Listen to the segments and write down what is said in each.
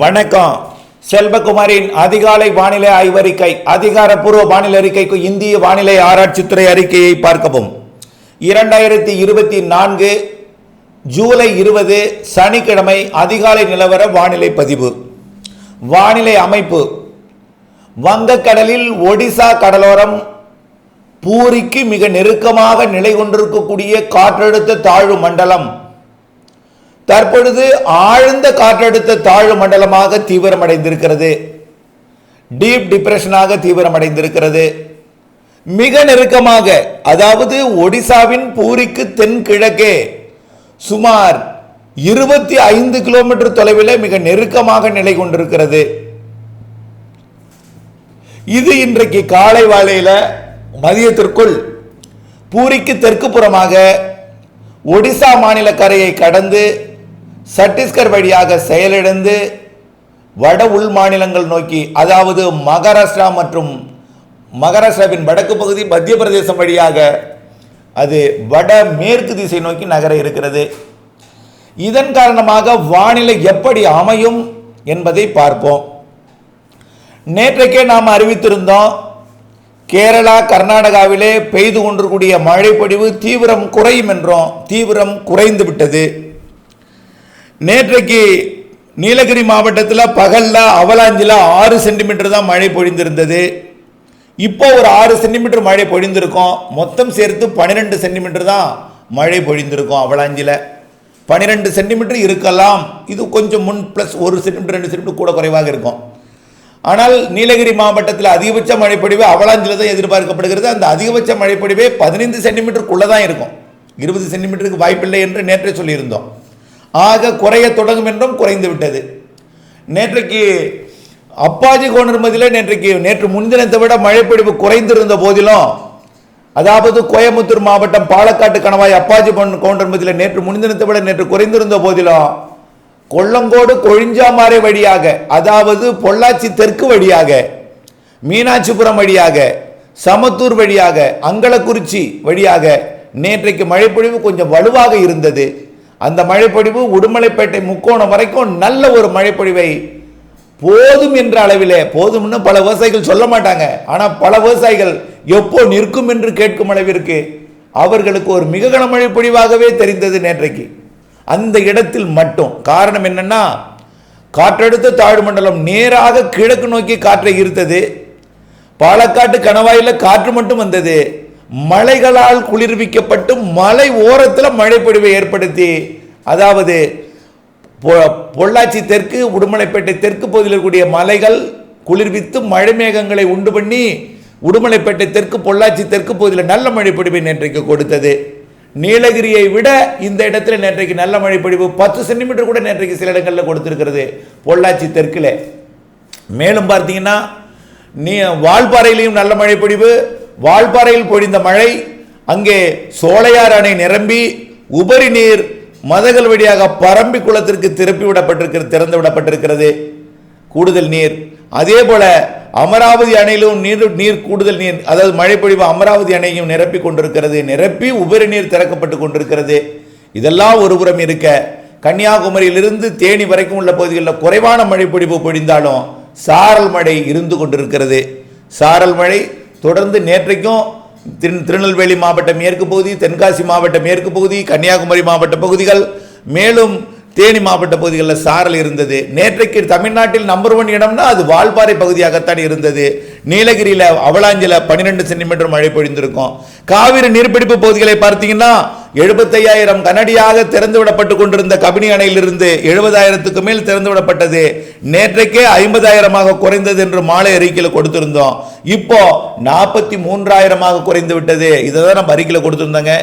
வணக்கம். செல்வகுமாரின் அதிகாலை வானிலை ஆய்வறிக்கை அதிகாரப்பூர்வ வானிலை அறிக்கைக்கு இந்திய வானிலை ஆராய்ச்சித்துறை அறிக்கையை பார்க்கவும். இரண்டாயிரத்தி இருபத்தி நான்கு ஜூலை இருபது சனிக்கிழமை அதிகாலை நிலவர வானிலை பதிவு. வானிலை அமைப்பு. வங்கக்கடலில் ஒடிசா கடலோரம் பூரிக்கு மிக நெருக்கமாக நிலை கொண்டிருக்கக்கூடிய காற்றழுத்த தாழ்வு மண்டலம். தற்பொழுது ஆழ்ந்த காற்றழுத்த தாழ்வு மண்டலமாக தீவிரமடைந்திருக்கிறது. டீப் டிப்ரெஷனாக தீவிரமடைந்திருக்கிறது. மிக நெருக்கமாக அதாவது ஒடிசாவின் பூரிக்கு தென்கிழக்கே சுமார் இருபத்தி ஐந்து கிலோமீட்டர் தொலைவில் மிக நெருக்கமாக நிலை கொண்டிருக்கிறது. இது இன்றைக்கு காலை வாழையில் மதியத்திற்குள் பூரிக்கு தெற்கு புறமாக ஒடிசா மாநில கரையை கடந்து சத்தீஸ்கர் வழியாக செயலிழந்து வட உள் மாநிலங்கள் நோக்கி அதாவது மகாராஷ்டிரா மற்றும் மகாராஷ்டிராவின் வடக்கு பகுதி மத்திய பிரதேசம் வழியாக அது வட மேற்கு திசை நோக்கி நகர இருக்கிறது. இதன் காரணமாக வானிலை எப்படி அமையும் என்பதை பார்ப்போம். நேற்றைக்கே நாம் அறிவித்திருந்தோம் கேரளா கர்நாடகாவிலே பெய்து கொண்டிருக்கூடிய மழைப்பொழிவு தீவிரம் குறையும் என்றோம் தீவிரம் குறைந்து விட்டது. நேற்றைக்கு நீலகிரி மாவட்டத்தில் பகலில் அவலாஞ்சில் ஆறு சென்டிமீட்டர் தான் மழை பொழிந்திருந்தது. இப்போ ஒரு ஆறு சென்டிமீட்டர் மழை பொழிந்திருக்கும். மொத்தம் சேர்த்து பன்னிரெண்டு சென்டிமீட்டர் தான் மழை பொழிந்திருக்கும் அவலாஞ்சில். பன்னிரெண்டு சென்டிமீட்டர் இருக்கலாம். இது கொஞ்சம் முன் ப்ளஸ் ஒரு சென்டிமீட்டர் ரெண்டு சென்டிமீட்டர் கூட குறைவாக இருக்கும். ஆனால் நீலகிரி மாவட்டத்தில் அதிகபட்ச மழைப்பொழிவு அவலாஞ்சில் தான் எதிர்பார்க்கப்படுகிறது. அந்த அதிகபட்ச மழைப்பொழிவே பதினைந்து சென்டிமீட்டருக்குள்ளே தான் இருக்கும். இருபது சென்டிமீட்டருக்கு வாய்ப்பில்லை என்று நேற்றே சொல்லியிருந்தோம். ஆக குறைய தொடங்கும் என்றும் குறைந்து விட்டது. நேற்றைக்கு அப்பாஜி கோணர்மதியில் நேற்றைக்கு நேற்று முன்தினத்தை விட மழைப்பொழிவு குறைந்திருந்த போதிலும் அதாவது கோயம்புத்தூர் மாவட்டம் பாலக்காட்டு கணவாய் அப்பாஜி கோண்டர்மதியில் நேற்று முன்தினத்தை விட நேற்று குறைந்திருந்த போதிலும் கொள்ளங்கோடு கொழிஞ்சாமாறை வழியாக அதாவது பொள்ளாச்சி தெற்கு வழியாக மீனாட்சிபுரம் வழியாக சமத்தூர் வழியாக அங்கலக்குறிச்சி வழியாக நேற்றைக்கு மழைப்பொழிவு கொஞ்சம் வலுவாக இருந்தது. அந்த மழைப்பொழிவு உடுமலைப்பேட்டை முக்கோணம் வரைக்கும் நல்ல ஒரு மழைப்பொழிவை போதும் என்ற அளவிலே போதும்னு பல விவசாயிகள் சொல்ல மாட்டாங்க. ஆனால் பல விவசாயிகள் எப்போ நிற்கும் என்று கேட்கும் அளவிற்கு அவர்களுக்கு ஒரு மிக கனமழை பொழிவாகவே தெரிந்தது நேற்றைக்கு. அந்த இடத்தில் மட்டும். காரணம் என்னன்னா காற்றழுத்த தாழ்வு மண்டலம் நேராக கிழக்கு நோக்கி காற்றை ஈர்த்தது. பாலக்காட்டு கணவாயில் காற்று மட்டும் வந்தது. மலைகளால் குளிர்விக்கப்பட்டு மலை ஓரத்தில் மழைப்பொழிவை ஏற்படுத்தி அதாவது பொ- பொள்ளாச்சி தெற்கு உடுமலைப்பேட்டை தெற்கு பகுதியில் இருக்கக்கூடிய மலைகள் குளிர்வித்து மழை மேகங்களை உண்டு பண்ணி உடுமலைப்பேட்டை தெற்கு பொள்ளாச்சி தெற்கு பகுதியில் நல்ல மழைப்பொழிவை நேற்றைக்கு கொடுத்தது. நீலகிரியை விட இந்த இடத்துல நேற்றைக்கு நல்ல மழைப்பொழிவு பத்து சென்டிமீட்டர் கூட நேற்றைக்கு சில இடங்களில் கொடுத்துருக்கிறது பொள்ளாச்சி தெற்கில். மேலும் பார்த்தீங்கன்னா நீ வால்பாறையிலையும் நல்ல மழைப்பொழிவு வால்பாறையில் பொழிந்த மழை அங்கே சோலையார் அணை நிரம்பி உபரி நீர் மதகள் வழியாக பரம்பி குளத்திற்கு திருப்பி விடப்பட்டிருக்கிறது திறந்து விடப்பட்டிருக்கிறது. கூடுதல் நீர். அதே போல அமராவதி அணையிலும் நீர் நீர் கூடுதல் நீர் அதாவது மழை பொழிவு அமராவதி அணையும் நிரப்பி கொண்டிருக்கிறது. நிரப்பி உபரி நீர் திறக்கப்பட்டு கொண்டிருக்கிறது. இதெல்லாம் ஒருபுறம் இருக்க கன்னியாகுமரியிலிருந்து தேனி வரைக்கும் உள்ள பகுதிகளில் குறைவான மழை பொழிவு பொழிந்தாலும் சாரல் மழை இருந்து கொண்டிருக்கிறது. சாரல் மழை தொடர்ந்து நேற்றைக்கும் திரு- திருநெல்வேலி மாவட்ட மேற்கு பகுதி தென்காசி மாவட்ட மேற்கு பகுதி கன்னியாகுமரி மாவட்ட பகுதிகள் மேலும் தேனி மாவட்ட பகுதிகளில் சாரல் இருந்தது. நேற்றைக்கு தமிழ்நாட்டில் நம்பர் ஒன் இடம்னா அது வால்பாறை பகுதியாகத்தான் இருந்தது. நீலகிரியில் அவலாஞ்சில பன்னிரெண்டு சென்டிமீட்டர் மழை பொழிந்திருக்கும். காவிரி நீர்பிடிப்பு பகுதிகளை பார்த்தீங்கன்னா எழுபத்தையாயிரம் கனடியாக திறந்து விடப்பட்டு கொண்டிருந்த கபினி அணையிலிருந்து எழுபதாயிரத்துக்கு மேல் திறந்து விடப்பட்டது நேற்றைக்கே ஐம்பதாயிரமாக குறைந்தது என்று மாலை அறிக்கையில் கொடுத்திருந்தோம். இப்போ நாற்பத்தி மூன்றாயிரமாக குறைந்து விட்டது இதை தான் நம்ம அறிக்கையில் கொடுத்துருந்தோங்க.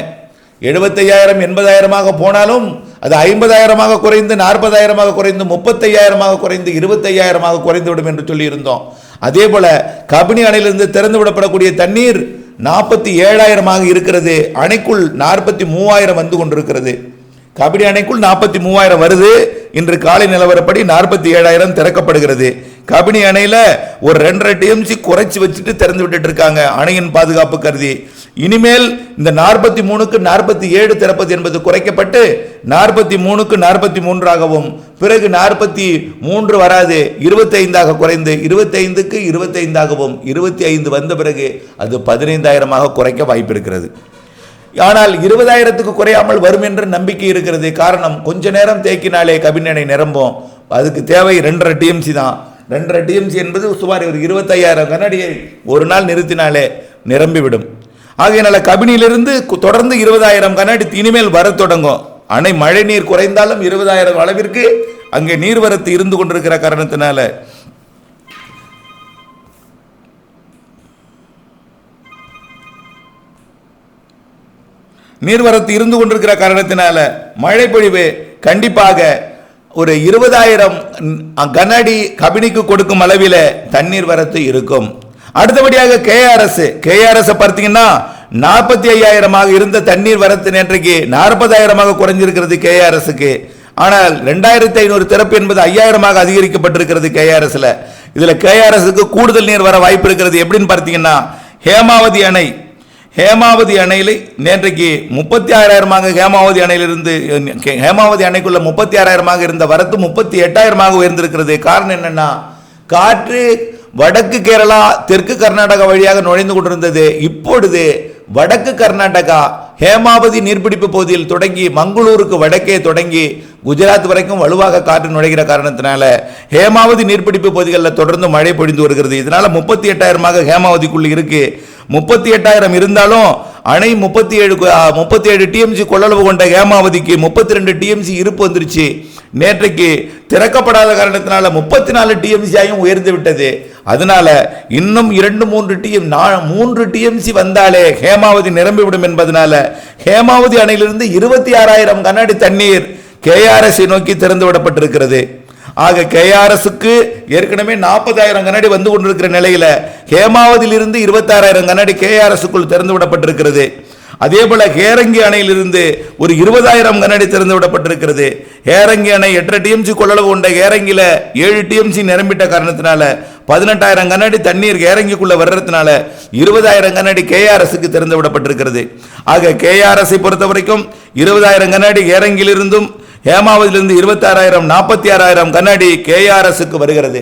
எழுபத்தையாயிரம் எண்பதாயிரமாக போனாலும் அது ஐம்பதாயிரமாக குறைந்து நாற்பதாயிரமாக குறைந்து முப்பத்தையாயிரமாக குறைந்து இருபத்தையாயிரமாக குறைந்துவிடும் என்று சொல்லியிருந்தோம். அதே போல கபினி அணையிலிருந்து திறந்து விடப்படக்கூடிய தண்ணீர் நாற்பத்தி ஏழாயிரமாக இருக்கிறது. அணைக்குள் நாற்பத்தி மூவாயிரம் வந்து கொண்டிருக்கிறது. கபடி அணைக்குள் நாற்பத்தி மூவாயிரம் வருது. இன்று காலை நிலவரப்படி நாற்பத்தி ஏழாயிரம் திறக்கப்படுகிறது. கபினி அணையில் ஒரு ரெண்டரை டிஎம்சி குறைச்சி வச்சுட்டு திறந்து விட்டுட்டு இருக்காங்க. அணையின் பாதுகாப்பு கருதி. இனிமேல் இந்த நாற்பத்தி மூணுக்கு நாற்பத்தி ஏழு திறப்பது என்பது குறைக்கப்பட்டு நாற்பத்தி மூணுக்கு நாற்பத்தி மூன்றாகவும் பிறகு நாற்பத்தி மூன்று வராது இருபத்தைந்தாக குறைந்து இருபத்தைந்துக்கு இருபத்தைந்தாகவும் இருபத்தி ஐந்து வந்த பிறகு அது பதினைந்தாயிரமாக குறைக்க வாய்ப்பு இருக்கிறது ஆனால் இருபதாயிரத்துக்கு குறையாமல் வரும் என்ற நம்பிக்கை இருக்கிறது. காரணம் கொஞ்ச நேரம் தேக்கினாலே கபினனை நிரம்பும். அதுக்கு தேவை ரெண்டரை டிஎம்சி தான். ரெண்டரை டிஎம்சி என்பது சுமார் ஒரு இருபத்தையாயிரம் கண்ணாடியை ஒரு நாள் நிறுத்தினாலே நிரம்பிவிடும். ஆகையினால கபினியிலிருந்து தொடர்ந்து இருபதாயிரம் கண்ணாடி இனிமேல் வரத் தொடங்கும். அணை மழை நீர் குறைந்தாலும் இருபதாயிரம் அளவிற்கு அங்கே நீர்வரத்து இருந்து கொண்டிருக்கிற காரணத்தினால. நீர்வரத்து இருந்து கொண்டிருக்கிற காரணத்தினால மழை பொழிவு கண்டிப்பாக ஒரு இருபதாயிரம் கனஅடி கபினிக்கு கொடுக்கும் அளவில் தண்ணீர் வரத்து இருக்கும். அடுத்தபடியாக கேஆர்எஸ் கேஆர்எஸ் பார்த்தீங்கன்னா நாற்பத்தி ஐயாயிரமாக இருந்த தண்ணீர் வரத்து நேற்றைக்கு நாற்பதாயிரமாக குறைஞ்சிருக்கிறது கேஆர்எஸ்க்கு ஆனால் ரெண்டாயிரத்தி ஐநூறு திறப்பு என்பது ஐயாயிரமாக அதிகரிக்கப்பட்டிருக்கிறது கேஆர்எஸ்ல இதில் கேஆர்எஸ்க்கு கூடுதல் நீர் வர வாய்ப்பு இருக்கிறது எப்படின்னு பார்த்தீங்கன்னா ஹேமாவதி அணை ஹேமாவதி அணையில் நேற்றைக்கு முப்பத்தி ஆறாயிரமாக ஹேமாவதி அணையிலிருந்து ஹேமாவதி அணைக்குள்ள முப்பத்தி ஆறாயிரமாக இருந்த வரத்து முப்பத்தி எட்டாயிரமாக உயர்ந்திருக்கிறது காரணம் என்னன்னா காற்று வடக்கு கேரளா தெற்கு கர்நாடகா வழியாக நுழைந்து கொண்டிருந்தது. இப்பொழுது வடக்கு கர்நாடகா ஹேமாவதி நீர்பிடிப்பு பகுதியில் தொடங்கி மங்களூருக்கு வடக்கே தொடங்கி குஜராத் வரைக்கும் வலுவாக காற்று நுழைகிற காரணத்தினால ஹேமாவதி நீர்பிடிப்பு பகுதிகளில் தொடர்ந்து மழை பொழிந்து வருகிறது. இதனால முப்பத்தி எட்டாயிரமாக ஹேமாவதிக்குள்ளே இருக்கு. முப்பத்தி எட்டாயிரம் இருந்தாலும் அணை முப்பத்தி ஏழு முப்பத்தி ஏழு டிஎம்சி கொள்ளளவு கொண்ட ஹேமாவதிக்கு முப்பத்தி ரெண்டு டிஎம்சி இருப்பு வந்துருச்சு. நேற்றைக்கு திறக்கப்படாத காரணத்தினால முப்பத்தி நாலு டிஎம்சியாயும் உயர்ந்து விட்டது. அதனால இன்னும் இரண்டு மூன்று டிஎம் மூன்று டிஎம்சி வந்தாலே ஹேமாவதி நிரம்பிவிடும் என்பதனால ஹேமாவதி அணையிலிருந்து இருபத்தி ஆறாயிரம் கண்ணாடி தண்ணீர் கேஆர்எஸ் நோக்கி திறந்து விடப்பட்டிருக்கிறது. ஆக கேஆர்எஸ்க்கு ஏற்கனவே நாற்பதாயிரம் கண்ணாடி வந்து கொண்டிருக்கிற நிலையில ஹேமாவதியிலிருந்து இருபத்தாறாயிரம் கண்ணாடி கேஆர்எஸ்க்குள் திறந்து விடப்பட்டிருக்கிறது. அதே போல ஹேரங்கி அணையிலிருந்து ஒரு இருபதாயிரம் கண்ணாடி திறந்து விடப்பட்டிருக்கிறது. ஹேரங்கி அணை எட்டரை டிஎம்சி கொள்ளளவு கொண்ட ஹேரங்கில ஏழு டிஎம்சி நிரம்பிட்ட காரணத்தினால பதினெட்டாயிரம் கண்ணாடி தண்ணீர் ஹேரங்கிக்குள்ள வர்றதுனால இருபதாயிரம் கண்ணாடி கேஆர்எஸ்க்கு திறந்து விடப்பட்டிருக்கிறது. ஆக கேஆர்எஸ்ஐ பொறுத்த வரைக்கும் இருபதாயிரம் கண்ணாடி ஹேரங்கிலிருந்தும் ஹேமாவதிலிருந்து இருபத்தாறாயிரம் நாற்பத்தி ஆறாயிரம் கண்ணாடி கேஆர்எஸ்க்கு வருகிறது.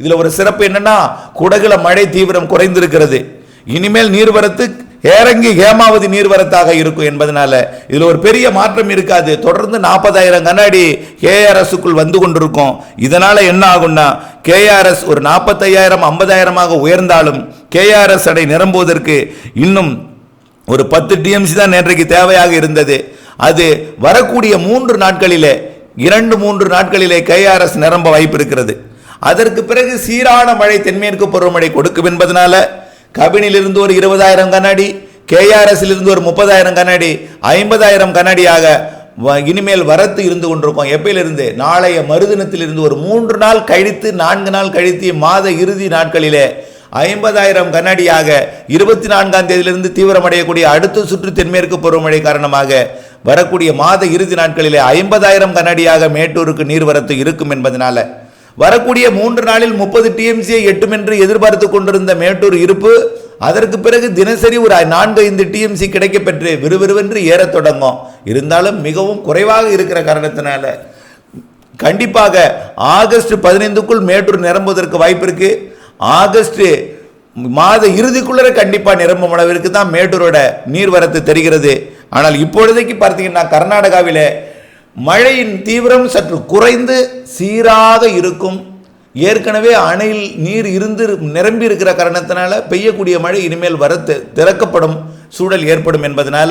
இதில் ஒரு சிறப்பு என்னன்னா குடகுல மழை தீவிரம் குறைந்திருக்கிறது. இனிமேல் நீர்வரத்து ஏறங்கி ஹேமாவதி நீர்வரத்தாக இருக்கும் என்பதனால இதில் ஒரு பெரிய மாற்றம் இருக்காது. தொடர்ந்து நாற்பதாயிரம் கண்ணாடி கேஆர்எஸ்க்குள் வந்து கொண்டிருக்கும். இதனால என்ன ஆகும்னா கேஆர்எஸ் ஒரு நாற்பத்தையாயிரம் ஐம்பதாயிரமாக உயர்ந்தாலும் கேஆர்எஸ் அடை நிரம்புவதற்கு இன்னும் ஒரு பத்து டிஎம்சி தான் நேற்றைக்கு தேவையாக இருந்தது. அது வரக்கூடிய மூன்று நாட்களிலே இரண்டு மூன்று நாட்களிலே கேஆர்எஸ் நிரம்ப வாய்ப்பு இருக்கிறது அதற்கு பிறகு சீரான மழை தென்மேற்கு பருவமழை கொடுக்கும் என்பதனால கபினிலிருந்து ஒரு இருபதாயிரம் கண்ணாடி கேஆர்எஸ்ல இருந்து ஒரு முப்பதாயிரம் கண்ணாடி ஐம்பதாயிரம் கண்ணாடியாக வ- இனிமேல் வரத்து இருந்து கொண்டிருக்கும். எப்பயிலிருந்து? நாளைய மறுதினத்திலிருந்து ஒரு மூன்று நாள் கழித்து நான்கு நாள் கழித்து மாத இறுதி நாட்களிலே ஐம்பதாயிரம் கண்ணாடியாக இருபத்தி நான்காம் தேதியிலிருந்து தீவிரமடையக்கூடிய அடுத்த சுற்று தென்மேற்கு பருவமழை காரணமாக வரக்கூடிய மாத இறுதி நாட்களிலே ஐம்பதாயிரம் கண்ணாடியாக மேட்டூருக்கு நீர்வரத்து இருக்கும் என்பதனால வரக்கூடிய மூன்று நாளில் முப்பது டிஎம்சியை எட்டும் என்று எதிர்பார்த்து கொண்டிருந்த மேட்டூர் இருப்பு அதற்கு பிறகு தினசரி ஒரு நான்கு ஐந்து டிஎம்சி கிடைக்கப்பெற்று விறுவிறுவென்று ஏறத் தொடங்கும். இருந்தாலும் மிகவும் குறைவாக இருக்கிற காரணத்தினால கண்டிப்பாக ஆகஸ்ட் பதினைந்துக்குள் மேட்டூர் நிரம்புவதற்கு வாய்ப்பு இருக்கு. ஆகஸ்ட் மாத இறுதிக்குள்ளே கண்டிப்பாக நிரம்பும் அளவிற்கு தான் மேட்டூரோட நீர்வரத்து தெரிகிறது. ஆனால் இப்பொழுதைக்கு பார்த்தீங்கன்னா கர்நாடகாவிலே மழையின் தீவிரம் சற்று குறைந்து சீராக இருக்கும். ஏற்கனவே அணையில் நீர் இருந்து நிரம்பி இருக்கிற காரணத்தினால பெய்யக்கூடிய மழை இனிமேல் வர திறக்கப்படும் சூழல் ஏற்படும் என்பதனால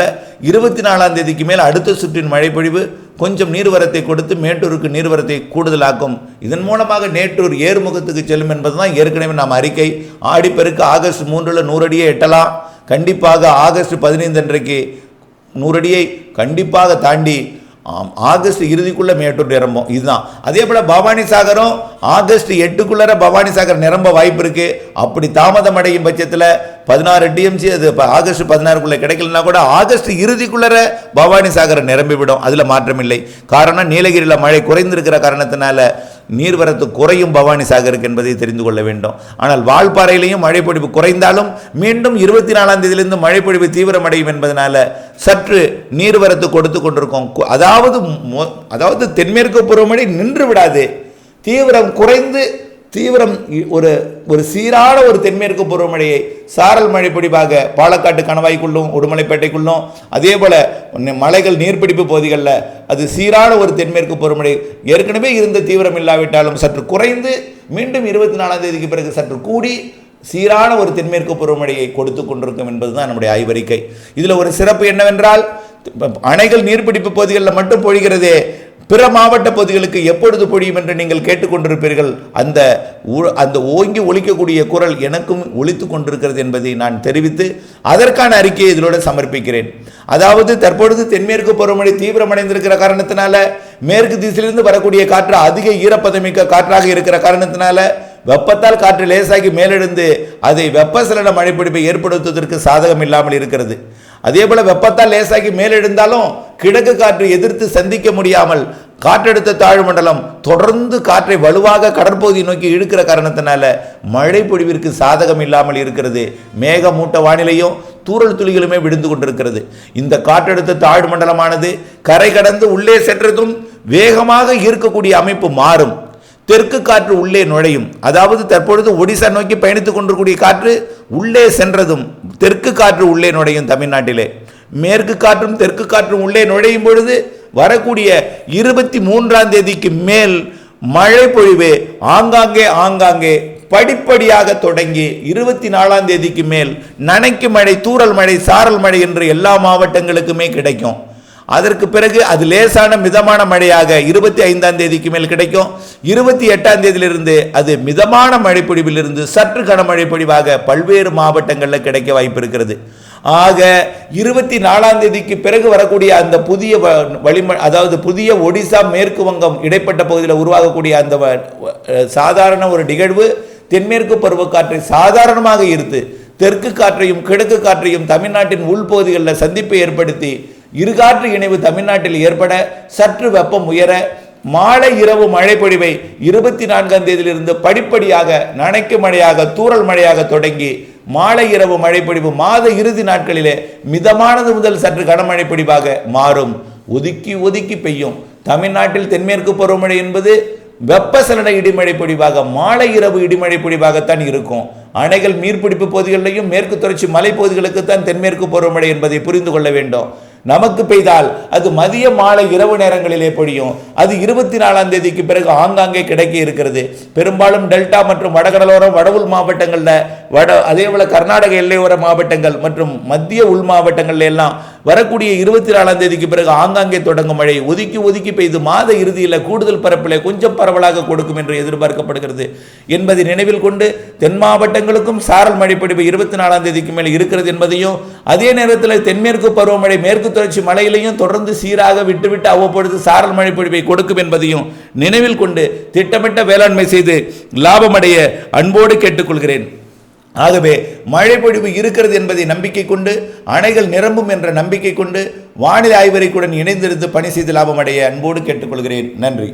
இருபத்தி நாலாம் தேதிக்கு மேல் அடுத்த சுற்றின் மழைப்பொழிவு கொஞ்சம் நீர்வரத்தை கொடுத்து மேட்டூருக்கு நீர்வரத்தை கூடுதலாக்கும். இதன் மூலமாக நேட்டூர் ஏறுமுகத்துக்கு செல்லும் என்பதுதான் ஏற்கனவே நாம் அறிக்கை. ஆடிப்பெருக்கு ஆகஸ்ட் மூன்றில் நூறடியை எட்டலாம். கண்டிப்பாக ஆகஸ்ட் பதினைந்து அன்றைக்கு நூறடியை கண்டிப்பாக தாண்டி ஆகஸ்ட் இறுதிக்குள்ளே மேட்டூர் நிரம்பும். இதுதான். அதே போல் பவானி சாகரும் ஆகஸ்ட் எட்டுக்குள்ளார பவானி சாகர் நிரம்ப வாய்ப்பு இருக்குது அப்படி தாமதம் அடையும் பட்சத்தில் பதினாறு டிஎம்சி அது இப்போ ஆகஸ்ட் பதினாறுக்குள்ளே கிடைக்கலனா கூட ஆகஸ்ட் இறுதிக்குள்ளே பவானி சாகரை நிரம்பிவிடும். அதில் மாற்றமில்லை. காரணம் நீலகிரியில் மழை குறைந்திருக்கிற காரணத்தினால நீர்வரத்து குறையும் பவானி சாகருக்கு என்பதை தெரிந்து கொள்ள வேண்டும். ஆனால் வால்பாறையிலையும் மழைப்பொழிவு குறைந்தாலும் மீண்டும் இருபத்தி நாலாம் தேதியிலிருந்து மழைப்பொழிவு தீவிரமடையும் என்பதனால சற்று நீர்வரத்து கொடுத்து கொண்டிருக்கோம். அதாவது அதாவது தென்மேற்கு பருவமழை நின்று விடாது. தீவிரம் குறைந்து தீவிரம் ஒரு ஒரு சீரான ஒரு தென்மேற்கு பருவமழையை சாரல் மழை பிடிப்பாக பாலக்காட்டு கணவாய்க்குள்ளும் உடுமலைப்பேட்டைக்குள்ளும் அதே போல் மலைகள் நீர்பிடிப்பு பகுதிகளில் அது சீரான ஒரு தென்மேற்கு பருவமழை ஏற்கனவே இருந்த தீவிரம் இல்லாவிட்டாலும் சற்று குறைந்து மீண்டும் இருபத்தி நாலாம் தேதிக்கு பிறகு சற்று கூடி சீரான ஒரு தென்மேற்கு பருவமழையை கொடுத்து கொண்டிருக்கும் என்பதுதான் நம்முடைய ஆய்வறிக்கை. இதில் ஒரு சிறப்பு என்னவென்றால் அணைகள் நீர்பிடிப்பு பகுதிகளில் மட்டும் பொழிகிறதே பிற மாவட்ட பகுதிகளுக்கு எப்பொழுது பொழியும் என்று நீங்கள் கேட்டுக்கொண்டிருப்பீர்கள் அந்த அந்த ஓங்கி ஒழிக்கக்கூடிய குரல் எனக்கும் ஒழித்து கொண்டிருக்கிறது என்பதை நான் தெரிவித்து அதற்கான அறிக்கையை இதனோடு சமர்ப்பிக்கிறேன். அதாவது தற்பொழுது தென்மேற்கு பருவமழை தீவிரமடைந்திருக்கிற காரணத்தினால மேற்கு திசையிலிருந்து வரக்கூடிய காற்று அதிக ஈரப்பதமிக்க காற்றாக இருக்கிற காரணத்தினால வெப்பத்தால் காற்று லேசாகி மேலெழுந்து அதை வெப்பசலன மழைப்பிடிப்பை ஏற்படுத்துவதற்கு சாதகம் இல்லாமல் இருக்கிறது. அதே போல வெப்பத்தால் லேசாகி மேலெழுந்தாலும் கிழக்கு காற்று எதிர்த்து சந்திக்க முடியாமல் காற்றழுத்த தாழ்வு மண்டலம் தொடர்ந்து காற்றை வலுவாக கடற்பகுதியை நோக்கி இழுக்கிற காரணத்தினால மழை பொழிவிற்கு சாதகம் இல்லாமல் இருக்கிறது. மேகமூட்ட வானிலையும் தூறல் துளிகளுமே விழுந்து கொண்டிருக்கிறது. இந்த காற்றழுத்த தாழ்வு மண்டலமானது கரை கடந்து உள்ளே சென்றதும் வேகமாக ஈர்க்கக்கூடிய அமைப்பு மாறும். தெற்கு காற்று உள்ளே நுழையும். அதாவது தற்பொழுது ஒடிசா நோக்கி பயணித்துக் கொண்டிருக்கூடிய காற்று உள்ளே சென்றதும் தெற்கு காற்று உள்ளே நுழையும் தமிழ்நாட்டிலே. மேற்கு காற்றும் தெற்கு காற்றும் உள்ளே நுழையும் பொழுது வரக்கூடிய இருபத்தி மூன்றாம் தேதிக்கு மேல் மழை பொழிவு ஆங்காங்கே ஆங்காங்கே படிப்படியாக தொடங்கி இருபத்தி நாலாம் தேதிக்கு மேல் நனைக்கு மழை தூரல் மழை சாரல் மழை என்று எல்லா மாவட்டங்களுக்குமே கிடைக்கும். அதற்கு பிறகு அது லேசான மிதமான மழையாக இருபத்தி ஐந்தாம் தேதிக்கு மேல் கிடைக்கும். இருபத்தி எட்டாம் தேதியிலிருந்து அது மிதமான மழைப்பொழிவிலிருந்து சற்று கனமழை பொழிவாக பல்வேறு மாவட்டங்களில் கிடைக்க வாய்ப்பு இருக்கிறது ஆக இருபத்தி நாலாம் தேதிக்கு பிறகு வரக்கூடிய அந்த புதிய வ- வளிம அதாவது புதிய ஒடிசா மேற்கு வங்கம் இடைப்பட்ட பகுதியில் உருவாகக்கூடிய அந்த சாதாரண ஒரு நிகழ்வு தென்மேற்கு பருவக்காற்றை சாதாரணமாக இருத்து தெற்கு காற்றையும் கிழக்கு காற்றையும் தமிழ்நாட்டின் உள்பகுதிகளில் சந்திப்பை ஏற்படுத்தி இருகாற்று இணைவு தமிழ்நாட்டில் ஏற்பட சற்று வெப்பம் உயர மாலை இரவு மழைப்பொழிவை இருபத்தி நான்காம் தேதியிலிருந்து படிப்படியாக நனைக்கு மழையாக தூறல் மழையாக தொடங்கி மாலை இரவு மழைப்பொழிவு மாத இறுதி நாட்களிலே மிதமானது முதல் சற்று கனமழை பொழிவாக மாறும். ஒதுக்கி ஒதுக்கி பெய்யும். தமிழ்நாட்டில் தென்மேற்கு பருவமழை என்பது வெப்பசலன இடிமழை பொழிவாக மாலை இரவு இடிமழை பொழிவாகத்தான் இருக்கும். அணைகள் மீர்பிடிப்பு பகுதிகளிலையும் மேற்கு தொடர்ச்சி மலைப்பகுதிகளுக்குத்தான் தென்மேற்கு பருவமழை என்பதை புரிந்து கொள்ள வேண்டும். நமக்கு பெய்தால் அது மதிய மாலை இரவு நேரங்களிலே பொழியும். அது இருபத்தி நாலாம் தேதிக்கு பிறகு ஆங்காங்கே கிடைக்க இருக்கிறது. பெரும்பாலும் டெல்டா மற்றும் வடகடலோரம் வடவுள் மாவட்டங்களில் வட அதே போல கர்நாடக எல்லையோர மாவட்டங்கள் மற்றும் மத்திய உள் மாவட்டங்கள்ல எல்லாம் வரக்கூடிய இருபத்தி நாலாம் தேதிக்கு பிறகு ஆங்காங்கே தொடங்கும் மழை. ஒதுக்கி ஒதுக்கி பெய்து மாத இறுதியில் கூடுதல் பரப்பில் கொஞ்சம் பரவலாக கொடுக்கும் என்று எதிர்பார்க்கப்படுகிறது. என்பதை நினைவில் கொண்டு தென் மாவட்டங்களுக்கும் சாரல் மழைப்பிடிப்பு இருபத்தி நாலாம் தேதிக்கு மேல் இருக்கிறது என்பதையும் அதே நேரத்தில் தென்மேற்கு பருவமழை மேற்கு தொடர்ச்சி மலையிலையும் தொடர்ந்து சீராக விட்டுவிட்டு அவ்வப்பொழுது சாரல் மழை கொடுக்கும் என்பதையும் நினைவில் கொண்டு திட்டமிட்ட வேளாண்மை செய்து லாபமடைய அன்போடு கேட்டுக்கொள்கிறேன். ஆகவே மழை பொழிவு இருக்கிறது என்பதை நம்பிக்கை கொண்டு அணைகள் நிரம்பும் என்ற நம்பிக்கை கொண்டு வானிலை ஆய்வறிக்கையுடன் இணைந்திருந்து பணி செய்து லாபமடைய அன்போடு கேட்டுக்கொள்கிறேன். நன்றி.